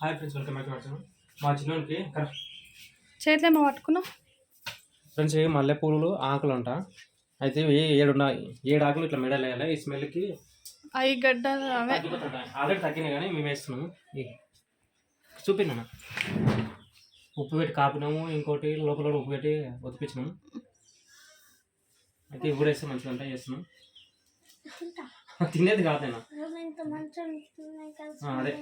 Hi friends welcome back వచ్చాను మా చిన్నోనికి చేతిలో ఏమో పట్టుకున్నావు? ఫ్రెండ్స్ ఇవి మల్లెపూలు ఆకులు అంట అయితే ఇవి ఏడు ఉన్నాయి ఏడు ఆకులు ఇట్లా మెడలు వేయాలి. ఈ స్మెల్కి అవి గడ్డ ఆల్రెడీ తగ్గినాయి కానీ మేము వేస్తున్నాము. చూపినా ఉప్పు పెట్టి కాపినాము. ఇంకోటి లోపల ఉప్పు పెట్టి ఒతిపించినాము అయితే ఇవి కూడా వేస్తే మంచిగా ఉంటాయి చేస్తున్నాం తినేది కాదేనా అదే.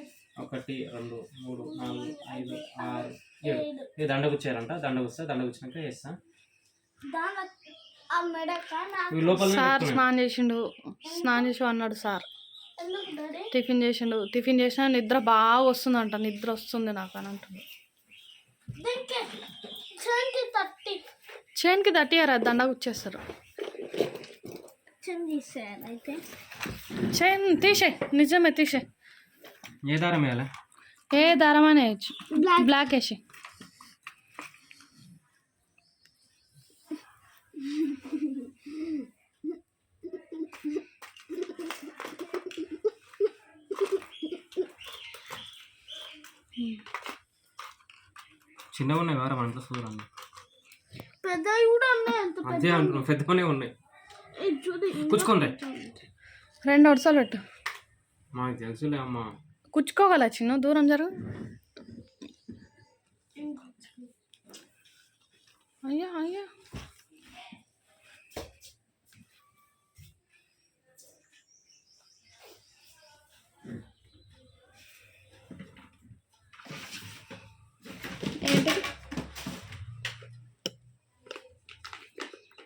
ఒకటి రెండు మూడు నాలుగు ఐదు ఆరు ఏడు. ఇది దండగుచ్చారంట దండగుస్తే దండగుచ్చినాక వేస్తా సార్ స్నానం చేసిండు. స్నానం చేసి అన్నాడు సార్. టిఫిన్ చేసిండు. టిఫిన్ చేసినా నిద్ర బాగా వస్తుందంట. నిద్ర వస్తుంది నాకు అని అంటుంది చేనికి తట్టియారా? దండ గుచ్చేస్తారు అయితే. చైన్ తీసే. నిజమే తీసే. ఏ దారం వేయాలి? ఏ దారమనే వేయచ్చు. బ్లాక్ వేసి. చిన్నగా ఉన్నాయి వారం అంతా చూడండి పెద్దవి కూడా ఉన్నాయి అంత అదే అంటున్నాం పెద్దగానే ఉన్నాయి. కుచ్చుకోండి రెండు వరుసలు పెట్టు. మాకు తెలుసులే అమ్మా. కుచ్చుకోగల చిన్న? దూరం జరుగు అయ్యా అయ్యా. ఏంటి?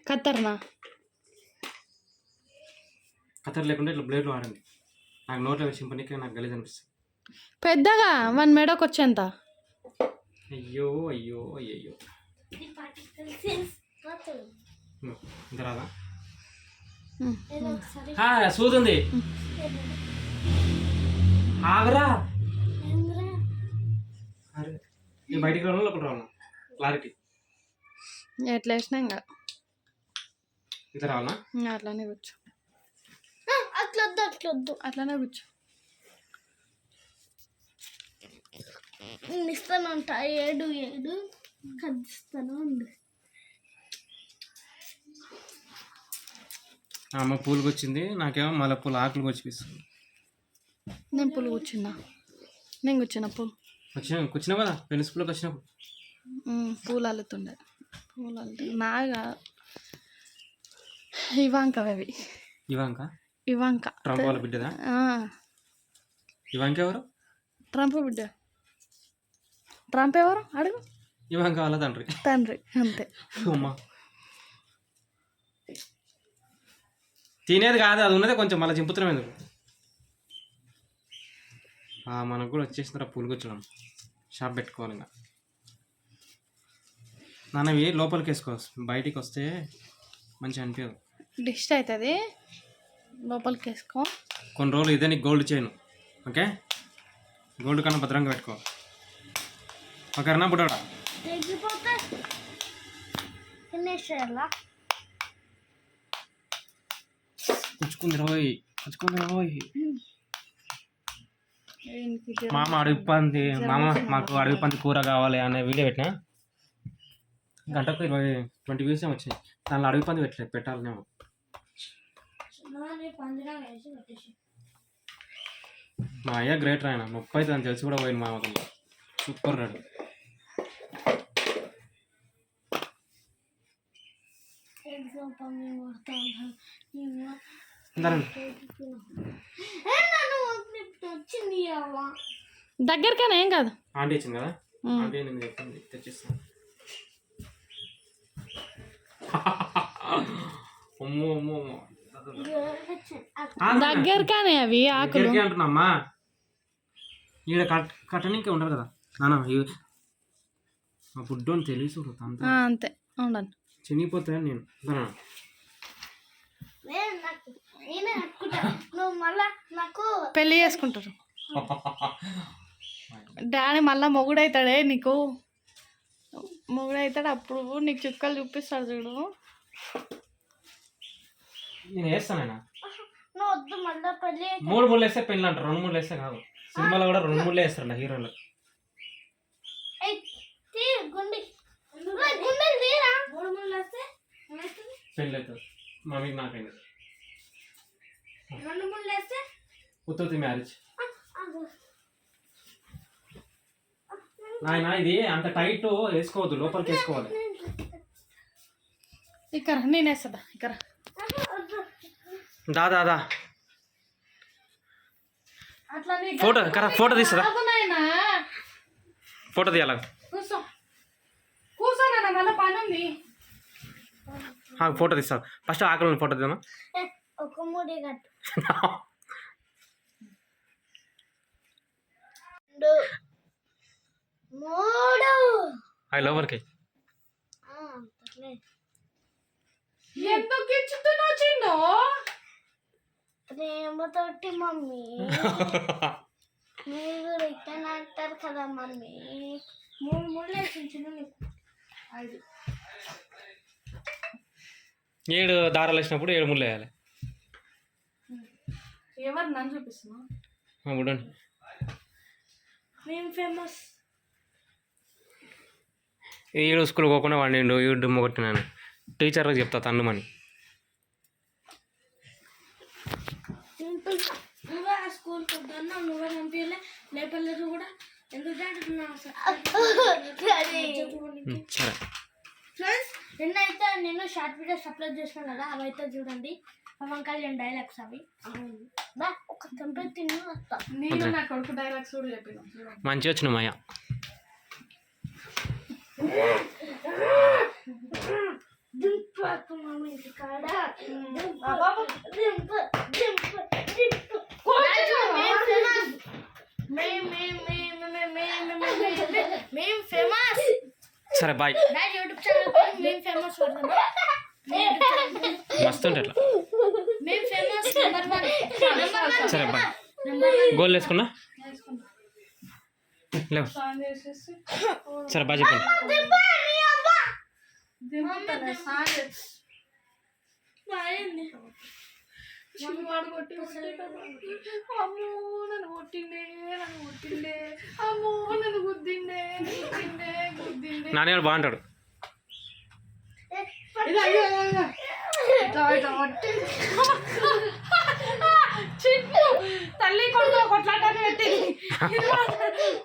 కత్తర్నా? కత్తర్ లేకుండా ఇట్లా బ్లేడ్లు వాడండి నాకు నోట్లో వేసి చింపనీకి నాకు గలీజ్ అనిపిస్తుంది. పెద్దగా వన్ మెడకు వచ్చేంత అయ్యో అయ్యో. ఆ, సూదుంది ఆగరా. బయటికి రావడం లోపల రావడం క్లారిటీ ఎట్లా వేసినా ఇంకా. ఇంత రావాలా? అట్లానే కూర్చో. అట్లొద్దు అట్లొద్దు. అట్లానే కూర్చో. నేను ఇస్తాను అంట. ఏడు ఏడు. కదిస్తాను ఉండు అమ్మ పూలు వచ్చింది నాకేమో మళ్ళీ పూలు ఆకులు వచ్చిపిస్తుంది నేను పూలు కూర్చున్నా నేను కూర్చున్నా పూలు. వచ్చిన కూర్చున్నావు కదా? పెన్సి పూలకు వచ్చినప్పుడు. పూలు అల్లుతుండే. పూలు అల్లుతుండే. నాగా ఇవాంక అవి. ఇవాంక? ఇవాంక. ట్రంప్ వాళ్ళ బిడ్డదా? ఆ, ఇవాంక ఎవరు ట్రంప్ బిడ్డ. ట్రంప్ ఎవరు? అడుగు. ఇవాంక వాళ్ళ తండ్రి. తండ్రి అంతే. అమ్మ. తినేది కాదు అది ఉన్నదే కొంచెం మళ్ళీ చింపుతున్నాం ఎందుకు? మనకు కూడా వచ్చేసిన పూలు కూర్చోడం షాప్ పెట్టుకోవాలి ఇంకా. నాన్నవి లోపలికి వేసుకో. బయటికి వస్తే మంచిగా అనిపించదు. డిష్ అవుతుంది. లోపలికి వేసుకో. కొన్ని రోజులు ఇదే నీకు గోల్డ్ చేయను ఓకే? గోల్డ్ కన్నా భద్రంగా పెట్టుకో. తెగిపోతే తినేసేయాలా రోయ్ కుచ్చుకుంది రోయ్ దీనికి మామ అడవి పంది మామ మాకు అడవి పంది కూర కావాలి అనే వీడియో పెట్టినా గంటకు ఇరవై ట్వంటీ వ్యూస్ ఏమో వచ్చాయి దానిలో అడవి పంది పెట్టలేదు వేసి పెట్టేసి మా అయ్య గ్రేటర్ ఆయన ముప్పై తను తెలిసి కూడా పోయింది మామకు సూపర్ రెడ్ దగ్గరికైనా ఏం కాదు. ఆంటీ ఇచ్చింది కదా. ఆంటీ నేను చెప్పింది తెచ్చిస్తాను. అమ్మో అమ్మో దగ్గరికనే అవి ఆకులు. అంటున్నామ్మా. ఈడ కట్ కట్టనీకే ఉండదు కదా. మా ఫుడ్ తెలిసి అంత. అంతే. ఉండండి. చినిగిపోతాయని నేను. పెళ్ళి చేసుకుంటారు. డాడీ మళ్ళా మొగుడవుతాడే నీకు? మొగుడవుతాడు అప్పుడు నీకు చుక్కలు చూపిస్తాడు చూడు. నేను వేస్తానైనా నువ్వు వద్దు మళ్ళా పెళ్ళి మూడు మూడు వేస్తే పెళ్ళి అంటారు. రెండు మూడు వేస్తే కాదు. సినిమాలో కూడా రెండు మూడు వేస్తారు హీరోలు. పెళ్ళి అవుతుంది మమ్మీకి నాకైంది రెండు మూడు వేస్తే ఉత్పత్తి మ్యారేజ్. నాయన ఇది అంత టైట్ వేసుకోవద్దు లోపలికి వేసుకోవాలి. ఇక్కడ నేను వేస్తుందా? ఇక్కడ. దా దా దా. అట్లా నీ ఫోటో కరా ఫోటో తీస్తుందా. ఫోటో తీయాలి? కూర్చో. కూర్చోనా మళ్ళీ పని ఉంది. ఫోటో తీస్తా. ఫస్ట్ ఆకలి ఫోటో తీద్దామా? మూడే మూడు. అవి లోపలికి. ఎందుకు ఇచ్చుతున్నావు చిన్ను? ప్రేమతోటి మమ్మీ. మీరు అంటారు కదా మమ్మీ. మూడు నీకు. ఐదు. ఏడు దారాలు వేసినప్పుడు ఏడు ముళ్ళు వేయాలి. ఎవరు నన్ను చూపిస్తున్నావు ఆ, చూడండి. మేము ఫేమస్ ఏడు స్కూల్ పోకుండా వాడిని ఏడు డుమ్మ కొట్టినాను టీచర్కి చెప్తా తన్నుమని నువ్వే ఆ స్కూల్ పొద్దున్న నువ్వే పంపించలే లేపలేదు కూడా. ఎందుకు అంటున్నావు ఉమ్, సరే. ఫ్రెండ్స్ నిన్నైతే నేను షార్ట్ వీడియోస్ అప్లోడ్ చేసిన కదా అవి అయితే చూడండి పవన్ కళ్యాణ్ డైలాగ్స్ అవి బా ఒక కంపెనీ తిని వస్తా నేను నా కొడుకు డైలాగ్స్ కూడా చెప్పిన మంచిగా వచ్చిన మాయ దింపు మమ్మీ ఇంటి కాడ దింపు దింపు దింపు దింపు మేము ఫేమస్ సరే బాయ్ మస్తు అట్లా సరే బాయ్ గోల్ వేసుకున్నా? లేవు. సరే బాయ్ చెప్పండి. స్నానం చేసి బాగుంది మమ్మీ వాడు కొట్టి కొట్టి అమ్మో నన్ను కొట్టిండే నన్ను కొట్టిండే. అమ్మో నన్ను గుద్దిండే గుద్దిండే గుద్దిండే. నాన్నగారు బాగుంటాడు. తల్లి కొడుకు కొట్లాటని పెట్టింది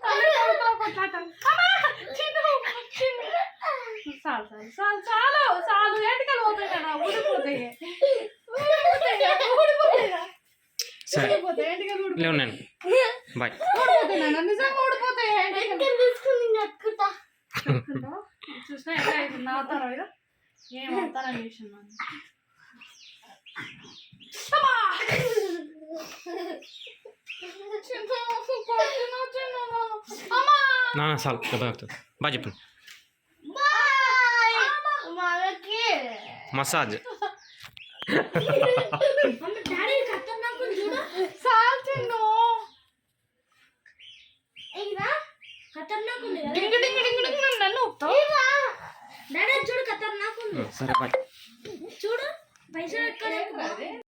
తల్లి కొడుకు కొట్లాట. అమ్మా, చిన్ను చిన్ను. చాలు చాలు చాలు చాలు. చాలు ఏంటికలు పోతాయి కదా ఊడిపోతాయి ఊడిపోతాయి ఊడిపోతాయి సరే ఊడిపోతాయి ఏంటికలు ఊడిపోతాయి లేవు నేను బాయ్ ఊడిపోతాయి నాన్న నిజంగా ఊడిపోతాయి ఏంటికలు తీసుకుని కట్టుకుంటా చూసినా ఎట్లా అవుతుంది నవ్వుతారా మీరు ఏం అవుతారని చూసినాను అమ్మా! చిన్న కొట్టిన చిన్న అమ్మా నాన్న చాలు దెబ్బ తాకుతుంది బాయ్ చెప్పండి బాయ్ మనకి మసాజ్ మమ్మీ డాడీ ఖతర్నాక్ ఉంది చూడు చాలు చిన్ను ఏరా ఖతర్నాక్ ఉంది కదా డింగ్ డింగ్ డింగ్ డింగ్ అని నన్ను ఊపుతావు? ఏరా డాడీ చూడు ఖతర్నాక్ ఉంది సరే బాయ్ చూడు